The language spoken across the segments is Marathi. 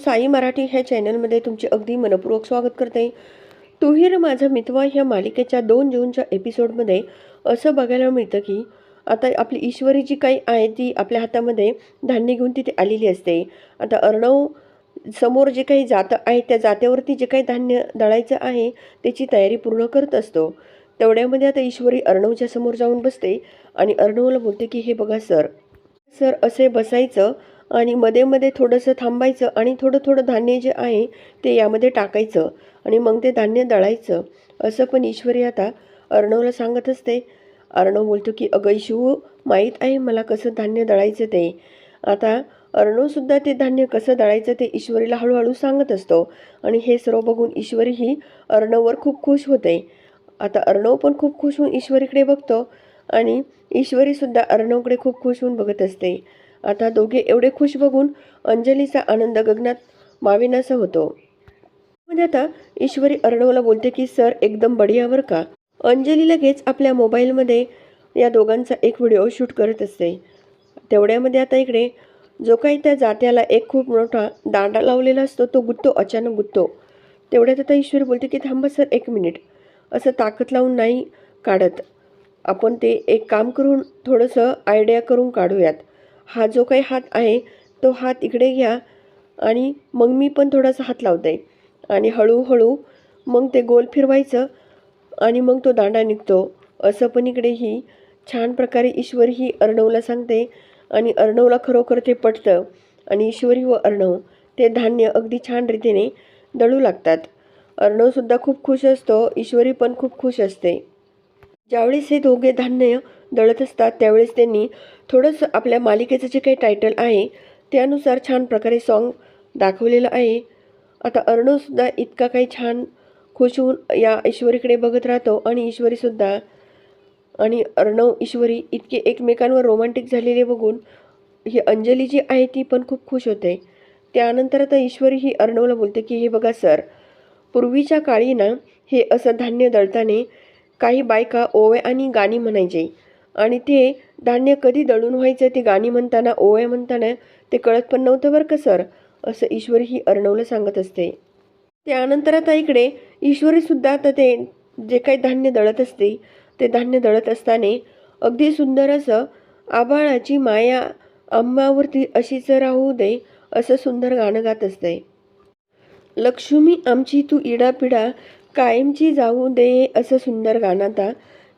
साई मराठी ह्या चॅनलमध्ये तुमचे अगदी मनपूर्वक स्वागत करते. तुहीर माझा मितवा ह्या मालिकेच्या दोन जूनच्या एपिसोडमध्ये असं बघायला मिळतं की आता आपली ईश्वरी जी काही आहे ती आपल्या हातामध्ये धान्य घेऊन तिथे आलेली असते. आता अर्णव समोर जे काही जातं आहे त्या जात्यावरती जे काही धान्य दळायचं आहे त्याची तयारी पूर्ण करत असतो. तेवढ्यामध्ये आता ईश्वरी अर्णवच्या समोर जाऊन बसते आणि अर्णवला बोलते की हे बघा सर. सर असे बसायचं आणि मध्ये मध्ये थोडंसं थांबायचं आणि थोडं थोडं धान्य जे आहे ते यामध्ये टाकायचं आणि मग ते धान्य दळायचं. असं पण ईश्वरी आता अर्णवला सांगत असते. अर्णव बोलतो की अगं शिव माहीत आहे मला कसं धान्य दळायचं ते. आता अर्णवसुद्धा ते धान्य कसं दळायचं ते ईश्वरीला हळूहळू सांगत असतो. आणि हे सर्व बघून ईश्वरी ही अर्णववर खूप खुश होते. आता अर्णव पण खूप खुश होऊन ईश्वरीकडे बघतो आणि ईश्वरीसुद्धा अर्णवकडे खूप खुश होऊन बघत असते. आता दोघे एवढे खुश बघून अंजलीचा आनंद गगनात माविनासा होतो. म्हणजे आता ईश्वरी अर्णवला बोलते की सर एकदम बढिया का अंजली लगेच आपल्या मोबाईलमध्ये या दोघांचा एक व्हिडिओ शूट करत असते. तेवढ्यामध्ये आता इकडे जो काही त्या जात्याला एक खूप मोठा दांडा लावलेला असतो तो गुत्तो अचानक गुत्तो. तेवढ्यात आता ईश्वरी बोलते की थांबा सर एक मिनिट. असं ताकद लावून नाही काढत. आपण ते एक काम करून थोडंसं आयडिया करून काढूयात. हा जो काही हात आहे तो हात इकडे घ्या आणि मग मी पण थोडासा हात लावते. आणि हळूहळू मग ते गोल फिरवायचं आणि मग तो दांडा निघतो. असं पण इकडे ही छान प्रकारे ईश्वरी ही अर्णवला सांगते आणि अर्णवला खरोखर ते पटतं. आणि ईश्वरी व अर्णव ते धान्य अगदी छान रीतीने दळू लागतात. अर्णवसुद्धा खूप खुश असतो ईश्वरी पण खूप खुश असते. ज्यावेळेस हे दोघे धान्य दळत असतात त्यावेळेस त्यांनी थोडंसं आपल्या मालिकेचं जे काही टायटल आहे त्यानुसार छान प्रकारे सॉन्ग दाखवलेलं आहे. आता अर्णवसुद्धा इतका काही छान खुश होऊन या ईश्वरीकडे बघत राहतो आणि ईश्वरीसुद्धा आणि अर्णव ईश्वरी इतके एकमेकांवर रोमांटिक झालेले बघून ही अंजली जी आहे ती पण खूप खुश होते. त्यानंतर आता ईश्वरी ही अर्णवला बोलते की हे बघा सर पूर्वीच्या काळी ना हे असं धान्य दळताना काही बायका ओवे आणि गाणी म्हणायचे. आणि ते धान्य कधी दळून व्हायचं ते गाणी म्हणताना ओव्या म्हणताना ते कळत पण नव्हतं बरं का सर? असं ईश्वरी ही अर्णवला सांगत असते. त्यानंतर आता इकडे ईश्वरीसुद्धा आता ते जे काही धान्य दळत असते ते धान्य दळत असताना अगदी सुंदर असं आभाळाची माया आंबावरती अशीच राहू दे असं सुंदर गाणं गात असते. लक्ष्मी आमची तू इडापिडा कायमची जाऊ दे असं सुंदर गाणं आता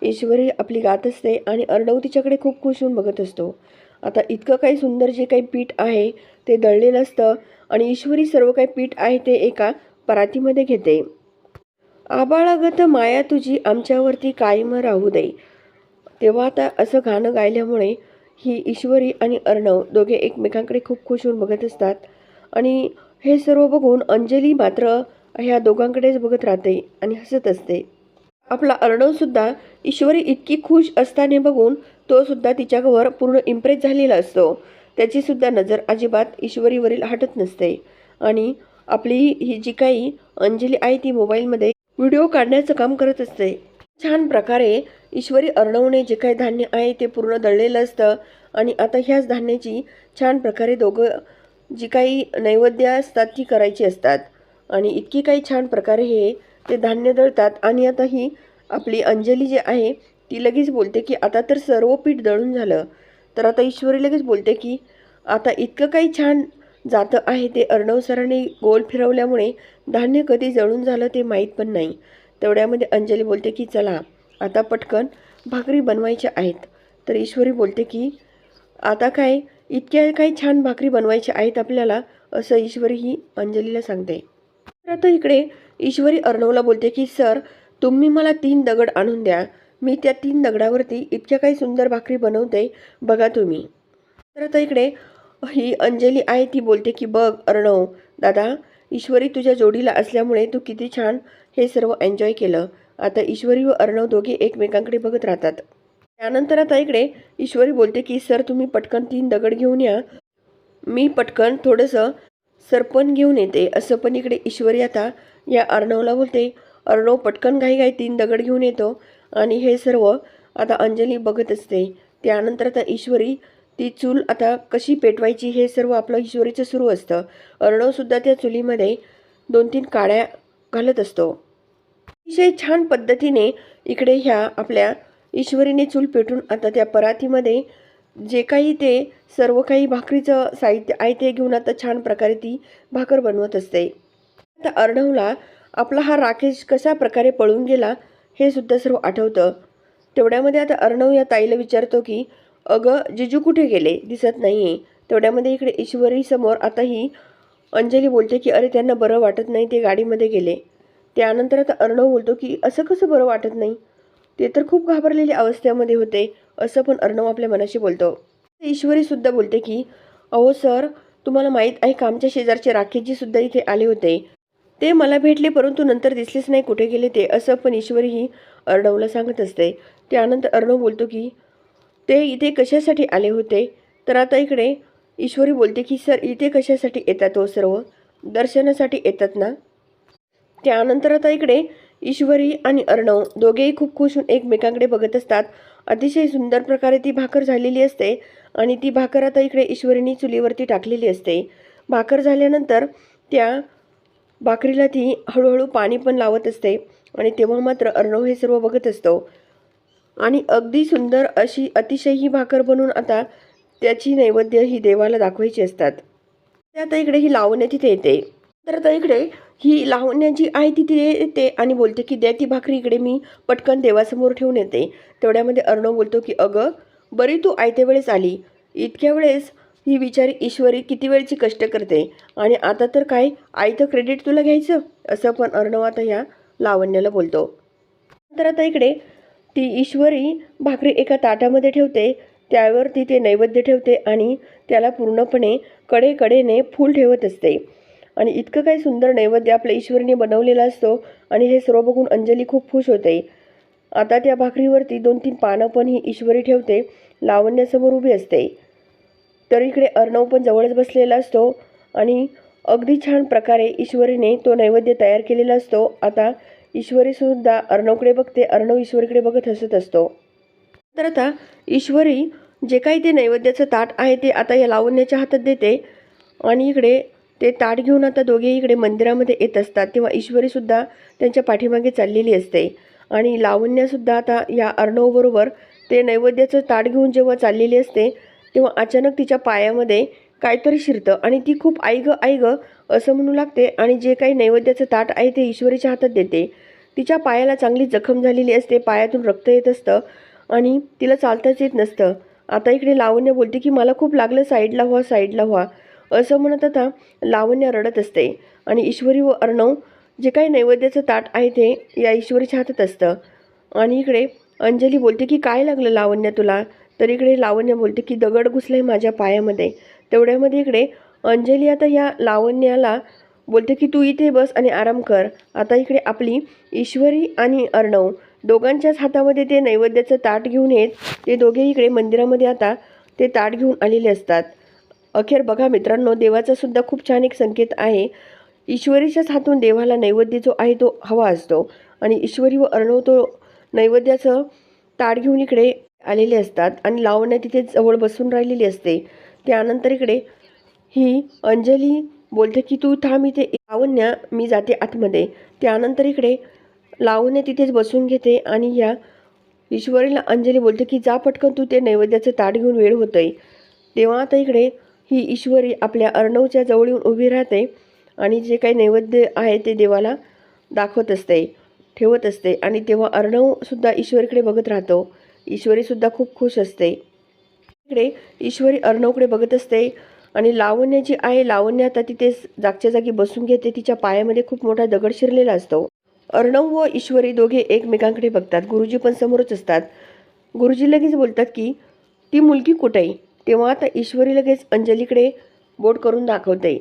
ईश्वरी आपली गात असते आणि अर्णव तिच्याकडे खूप खुश होऊन बघत असतो. आता इतकं काही सुंदर जे काही पीठ आहे ते दळलेलं असतं आणि ईश्वरी सर्व काही पीठ आहे ते एका परातीमध्ये घेते. आबाळागत माया तुझी आमच्यावरती कायम राहू दे. तेव्हा आता असं गाणं गायल्यामुळे ही ईश्वरी आणि अर्णव दोघे एकमेकांकडे खूप खुश होऊन बघत असतात. आणि हे सर्व बघून अंजली मात्र ह्या दोघांकडेच बघत राहते आणि हसत असते. आपला अर्णवसुद्धा ईश्वरी इतकी खुश असताना बघून तोसुद्धा तिच्यावर पूर्ण इम्प्रेस झालेला असतो. त्याचीसुद्धा नजर अजिबात ईश्वरीवरील हटत नसते. आणि आपली ही जी काही अंजली आहे ती मोबाईलमध्ये व्हिडिओ काढण्याचं काम करत असते. छान प्रकारे ईश्वरी अर्णवने जे काही धान्य आहे ते पूर्ण दळलेलं असतं आणि आता ह्याच धान्याची छान प्रकारे दोघं जी काही नैवेद्य असतात ती करायची असतात. आणि इतकी काही छान प्रकारे हे ते धान्य दळतात आणि आता ही आपली अंजली जी आहे ती लगेच बोलते की आता तर सर्व पीठ दळून झालं. तर आता ईश्वरी लगेच बोलते की आता इतकं काही छान जातं आहे ते अर्णव सरांनी गोल फिरवल्यामुळे धान्य कधी जळून झालं ते माहीत पण नाही. तेवढ्यामध्ये अंजली बोलते की चला आता पटकन भाकरी बनवायच्या आहेत. तर ईश्वरी बोलते की आता काय इतक्या काही छान भाकरी बनवायच्या आहेत आपल्याला? असं ईश्वरी ही अंजलीला सांगते. तर आता इकडे ईश्वरी अर्णवला बोलते की सर तुम्ही मला तीन दगड आणून द्या. मी त्या तीन दगडावरती इतक्या काही सुंदर भाकरी बनवते. बघा तुम्ही. तर आता इकडे ही अंजली आहे ती बोलते की बघ अर्णव दादा ईश्वरी तुझ्या जोडीला असल्यामुळे तू किती छान हे सर्व एन्जॉय केलं. आता ईश्वरी व अर्णव दोघे एकमेकांकडे बघत राहतात. त्यानंतर आता इकडे ईश्वरी बोलते की सर तुम्ही पटकन तीन दगड घेऊन या. मी पटकन थोडंसं सरपण घेऊन येते. असं पण इकडे ईश्वरी आता या अर्णवला बोलते अर्णव पटकन घाई घाई तीन दगड घेऊन येतो आणि हे सर्व आता अंजली बघत असते. त्यानंतर आता ईश्वरी ती चूल आता कशी पेटवायची हे सर्व आपलं ईश्वरीचं सुरू असतं. अर्णवसुद्धा त्या चुलीमध्ये दोन तीन काड्या घालत असतो. अतिशय छान पद्धतीने इकडे ह्या आपल्या ईश्वरीने चूल पेटून आता त्या परातीमध्ये जे काही ते सर्व काही भाकरीचं साहित्य आहे ते घेऊन आता छान प्रकारे ती भाकर बनवत असते. आता अर्णवला आपला हा राकेश कशा प्रकारे पळून गेला हे सुद्धा सर्व आठवतं. तेवढ्यामध्ये आता अर्णव या ताईला विचारतो की अगं जिजू कुठे गेले? दिसत नाही आहे तेवढ्यामध्ये इकडे ईश्वरी समोर आता ही अंजली बोलते की अरे त्यांना बरं वाटत नाही ते गाडीमध्ये गेले. त्यानंतर आता अर्णव बोलतो की असं कसं बरं वाटत नाही? ते तर खूप घाबरलेल्या अवस्थेमध्ये होते असं पण अर्णव आपल्या मनाशी बोलतो. ईश्वरी सुद्धा बोलते की अहो सर तुम्हाला माहीत आहे का आमच्या शेजारचे राखेजी सुद्धा इथे आले होते. ते मला भेटले परंतु नंतर दिसलेच नाही कुठे गेले ते असं पण ईश्वरही अर्णवला सांगत असते. त्यानंतर अर्णव बोलतो की ते इथे कशासाठी आले होते? तर आता इकडे ईश्वरी बोलते की सर इथे कशासाठी येतात हो सर्व? दर्शनासाठी येतात ना? त्यानंतर आता इकडे ईश्वरी आणि अर्णव दोघेही खूप खुश होऊन एकमेकांकडे बघत असतात. अतिशय सुंदर प्रकारे ती भाकर झालेली असते आणि ती भाकर आता इकडे ईश्वरीने चुलीवरती टाकलेली असते. भाकर झाल्यानंतर त्या भाकरीला ती हळूहळू पाणी पण लावत असते आणि तेव्हा मात्र अर्णव हे सर्व बघत असतो. आणि अगदी सुंदर अशी अतिशय ही भाकर बनवून आता त्याची नैवेद्य ही देवाला दाखवायची असतात. ते आता इकडे ही लावण्या तिथे येते. तर आता इकडे ही लावण्या जी आहे ती तिथे येते आणि बोलते की द्या ती भाकरी इकडे मी पटकन देवासमोर ठेवून येते. तेवढ्यामध्ये अर्णव बोलतो की अगं बरी तू आयत्या वेळेस आली. इतक्या वेळेस ही विचारी ईश्वरी किती वेळची कष्ट करते? आणि आता तर काय? आयतं क्रेडिट तुला घ्यायचं? असं पण अर्णव आता ह्या लावण्याला बोलतो. तर आता इकडे ती ईश्वरी भाकरी एका ताटामध्ये ठेवते त्यावर ती ते नैवेद्य ठेवते आणि त्याला पूर्णपणे कडेकडेने फूल ठेवत असते. आणि इतकं काही सुंदर नैवेद्य आपल्या ईश्वरीने बनवलेला असतो आणि हे सर्व बघून अंजली खूप खुश होते. आता त्या भाकरीवरती दोन तीन पानं पण ही ईश्वरी ठेवते लावण्यासमोर उभी असते. तर इकडे अर्णव पण जवळच बसलेला असतो आणि अगदी छान प्रकारे ईश्वरीने तो नैवेद्य तयार केलेला असतो. आता ईश्वरीसुद्धा अर्णवकडे बघते. अर्णव ईश्वरीकडे बघत हसत असतो. तर आता ईश्वरी जे काही ते नैवेद्याचं ताट आहे ते आता या लावण्याच्या हातात देते आणि इकडे ते ताट घेऊन आता दोघेही इकडे मंदिरामध्ये येत असतात. तेव्हा ईश्वरीसुद्धा त्यांच्या पाठीमागे चाललेली असते आणि लावण्यासुद्धा आता या अर्णवबरोबर ते नैवेद्याचं ताट घेऊन जेव्हा चाललेली असते तेव्हा अचानक तिच्या पायामध्ये काहीतरी शिरतं आणि ती खूप आईग गं गं असं म्हणू लागते आणि जे काही नैवेद्याचं ताट आहे ते ईश्वरीच्या हातात देते. तिच्या पायाला चांगली जखम झालेली असते पायातून रक्त येत असतं आणि तिला चालताच येत नसतं. आता इकडे लावण्य बोलते की मला खूप लागलं साईडला व्हा साईडला व्हा. असं म्हणत आता लावण्य रडत असते आणि ईश्वरी व अर्णव जे काही नैवेद्याचं ताट आहे ते या ईश्वरीच्या हातात असतं. आणि इकडे अंजली बोलते की काय लागलं लावण्य तुला? तर इकडे लावण्य बोलते की दगड घुसलाय माझ्या पायामध्ये. तेवढ्यामध्ये इकडे अंजली आता या लावण्याला बोलते की तू इथे बस आणि आराम कर. आता इकडे आपली ईश्वरी आणि अर्णव दोघांच्याच हातामध्ये ते नैवेद्याचं ताट घेऊन येत ते दोघे इकडे मंदिरामध्ये आता ते ताट घेऊन आलेले असतात. अखेर बघा मित्रांनो देवाचा सुद्धा खूप छान एक संकेत आहे. ईश्वरीच्याच हातून देवाला नैवेद्य जो आहे तो हवा असतो. आणि ईश्वरी व अर्णव तो नैवेद्याचं ताट घेऊन इकडे आलेले असतात आणि लावण्या तिथे जवळ बसून राहिलेली असते. त्यानंतर इकडे ही अंजली बोलते की तू थांब इथे. लावण्या मी जाते आतमध्ये. त्यानंतर इकडे लावण्या तिथेच बसून घेते आणि या ईश्वरीला अंजली बोलते की जा पटकन तू ते नैवेद्याचं ताट घेऊन वेळ होतंय. तेव्हा आता इकडे ही ईश्वरी आपल्या अर्णवच्या जवळ येऊन उभी राहते आणि जे काही नैवेद्य आहे ते देवाला दाखवत असते ठेवत असते. आणि तेव्हा अर्णवसुद्धा ईश्वरीकडे बघत राहतो. ईश्वरीसुद्धा खूप खुश असते. इकडे ईश्वरी अर्णवकडे बघत असते आणि लावण्य जी आहे लावण्य आता तिथेच जागच्या जागी बसून घेते. तिच्या पायामध्ये खूप मोठा दगड शिरलेला असतो. अर्णव व ईश्वरी दोघे एकमेकांकडे बघतात. गुरुजी पण समोरच असतात. गुरुजी लगेच बोलतात की ती मुलगी कुठे आहे? तेव्हा आता ईश्वरी लगेच अंजलीकडे बोट करून दाखवते.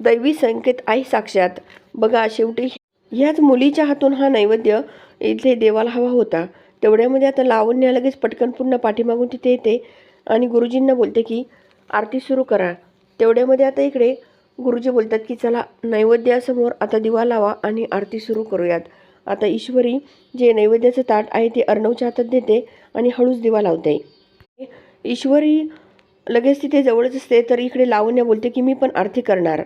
दैवी संकेत आहे साक्षात. बघा शेवटी ह्याच मुलीच्या हातून हा नैवेद्य इथे देवाला हवा होता. तेवढ्यामध्ये आता लावण्य लगेच पटकन पूर्ण पाठीमागून तिथे येते. आणि गुरुजींना बोलते की आरती सुरू करा. तेवढ्यामध्ये आता इकडे गुरुजी बोलतात की चला नैवेद्यासमोर आता दिवा लावा आणि आरती सुरू करूयात. आता ईश्वरी जे नैवेद्याचं ताट आहे ते अर्णवच्या हातात देते आणि हळूच दिवा लावते. ईश्वरी लगेच तिथे जवळच असते तर इकडे लावण्य बोलते की मी पण आरती करणार.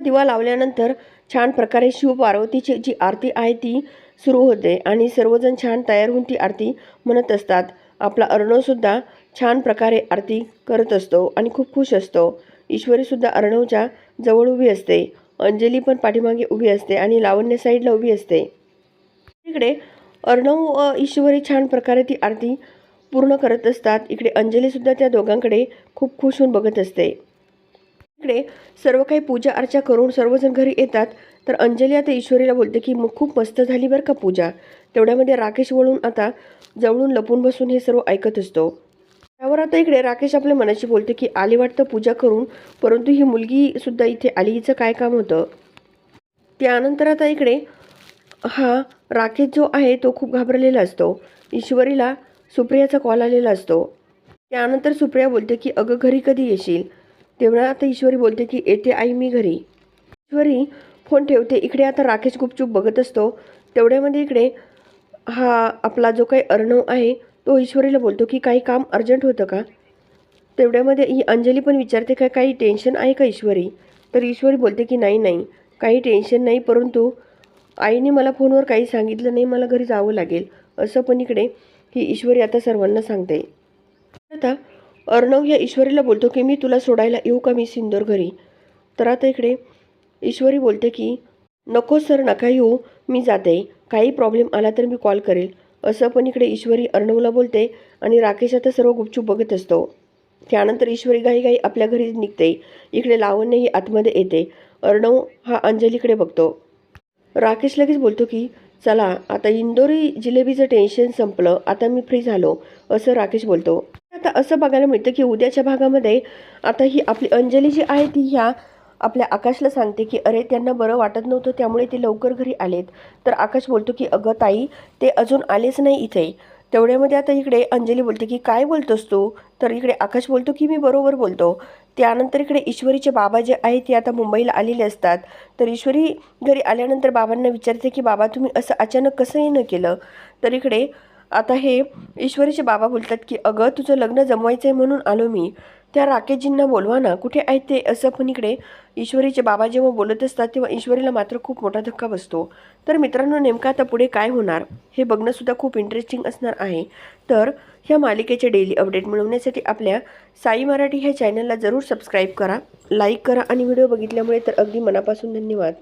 दिवा लावल्यानंतर छान प्रकारे शिव पार्वतीची जी आरती आहे ती सुरू होते आणि सर्वजण छान तयार होऊन ती आरती म्हणत असतात. आपला अर्णवसुद्धा छान प्रकारे आरती करत असतो आणि खूप खुश असतो. ईश्वरीसुद्धा अर्णवच्या जवळ उभी असते. अंजली पण पाठीमागे उभी असते आणि लावण्य साईडला उभी असते. इकडे अर्णव ईश्वरी छान प्रकारे ती आरती पूर्ण करत असतात. इकडे अंजलीसुद्धा त्या दोघांकडे खूप खुश होऊन बघत असते. इकडे सर्व काही पूजा अर्चा करून सर्वजण घरी येतात. तर अंजली आता ईश्वरीला बोलते की मग खूप मस्त झाली बरं का पूजा. तेवढ्यामध्ये राकेश वळून आता जवळून लपून बसून हे सर्व ऐकत असतो. त्यावर आता इकडे राकेश आपल्या मनाशी बोलते की आली वाटतं पूजा करून परंतु ही मुलगी सुद्धा इथे आली हिचं काय काम होतं? त्यानंतर आता इकडे हा राकेश जो आहे तो खूप घाबरलेला असतो. ईश्वरीला सुप्रियाचा कॉल आलेला असतो. त्यानंतर सुप्रिया बोलते की अगं घरी कधी येशील? तेव्हा आता ईश्वरी बोलते की येते आई मी घरी. ईश्वरी फोन ठेवते. इकडे आता राकेश गुपचूप बघत असतो. तेवढ्यामध्ये इकडे हा आपला जो काही अर्णव आहे तो ईश्वरीला बोलतो की काही काम अर्जंट होतं का? तेवढ्यामध्ये ही अंजली पण विचारते का काही टेन्शन आहे का ईश्वरी? तर ईश्वरी बोलते की नाही नाही. काही टेन्शन नाही परंतु आईने मला फोनवर काही सांगितलं नाही मला घरी जावं लागेल. असं पण इकडे ही ईश्वरी आता सर्वांना सांगते. आता अर्णव या ईश्वरीला बोलतो की मी तुला सोडायला येऊ का मी सिंदूर घरी? तर आता इकडे ईश्वरी बोलते की नको सर नका येऊ. मी जाते. काही प्रॉब्लेम आला तर मी कॉल करेल. असं पण इकडे ईश्वरी अर्णवला बोलते आणि राकेश आता सर्व गुपचूप बघत असतो. त्यानंतर ईश्वरी घाई घाई आपल्या घरी निघते. इकडे लावण्यही आतमध्ये येते. अर्णव हा अंजलीकडे बघतो. राकेश लगेच बोलतो की चला आता इंदोरी जिलेबीचं टेन्शन संपलं. आता मी फ्री झालो. असं राकेश बोलतो. आता असं बघायला मिळतं की उद्याच्या भागामध्ये आता ही आपली अंजली जी आहे ती ह्या आपल्या आकाशला सांगते की अरे त्यांना बरं वाटत नव्हतं त्यामुळे ते लवकर घरी आलेत. तर आकाश बोलतो की अगं ताई ते अजून आलेच नाही इथे. तेवढ्यामध्ये आता इकडे अंजली बोलते की काय बोलतोस तू? तर इकडे आकाश बोलतो की मी बरोबर बोलतो. त्यानंतर इकडे ईश्वरीचे बाबा जे आहे ते आता मुंबईला आलेले असतात. तर ईश्वरी घरी आल्यानंतर बाबांना विचारते की बाबा तुम्ही असं अचानक कसं येणं केलं? तर इकडे आता हे ईश्वरीचे बाबा बोलतात की अगं तुझं लग्न जमवायचं आहे म्हणून आलो मी. त्या राकेशजींना बोलवा ना. कुठे आहेत ते? असं पण इकडे ईश्वरीचे बाबा जेव्हा बोलत असतात तेव्हा ईश्वरीला मात्र खूप मोठा धक्का बसतो. तर मित्रांनो नेमका आता पुढे काय होणार? हे बघणंसुद्धा खूप इंटरेस्टिंग असणार आहे. तर ह्या मालिकेचे डेली अपडेट मिळवण्यासाठी आपल्या साई मराठी ह्या चॅनलला जरूर सबस्क्राईब करा लाईक करा आणि व्हिडिओ बघितल्यामुळे तर अगदी मनापासून धन्यवाद.